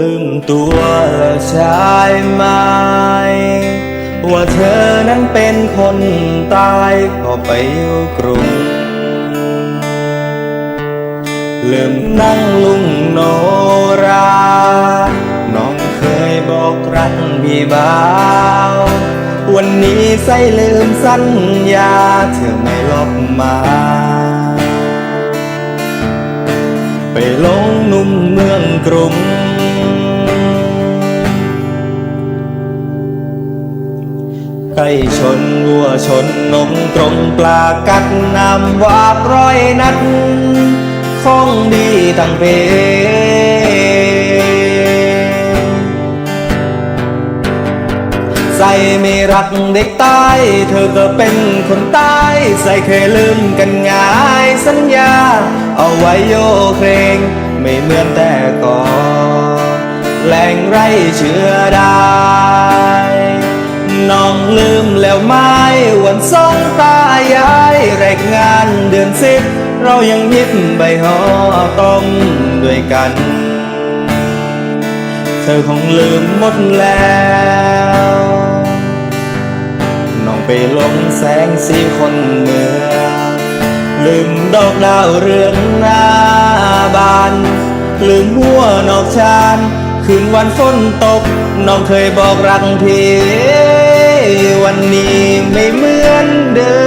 ลืมตัวแล้วใช่ไหม ว่าเธอนั้นเป็นคนตายก็ไปอยู่กรุงลืมนั่งลุงโนรา น้องเคยบอกรักพี่บ่าว วันนี้ใส่ลืมสัญญาเธอไม่ลบมา ไปลงนุ่มเมืองกรุง ไก่ชนวัวชนนมตรงปลากัดนำวากร้อยนัดของดีทั้งเพใส่ไม่รักเด็กตายเธอก็เป็นคนตายใส่เคยลืมกันง่ายสัญญา เอาไว้โยเครงไม่เหมือนแต่ก่อนแหล่งไรเชื่อได้ น้องลืมแล้วไหมวันสองตายายแรกงานเดือนสิบเรายังยิบใบหอต้มด้วยกัน เธอคงลืมหมดแล้วน้องไปหลงแสงสีคนเมืองลืมดอกดาวเรืองหน้าบาน ลืมหัวนอกชานคืนวันฝนตก น้องเคยบอกรักพี่ วันนี้ไม่เหมือนเดิม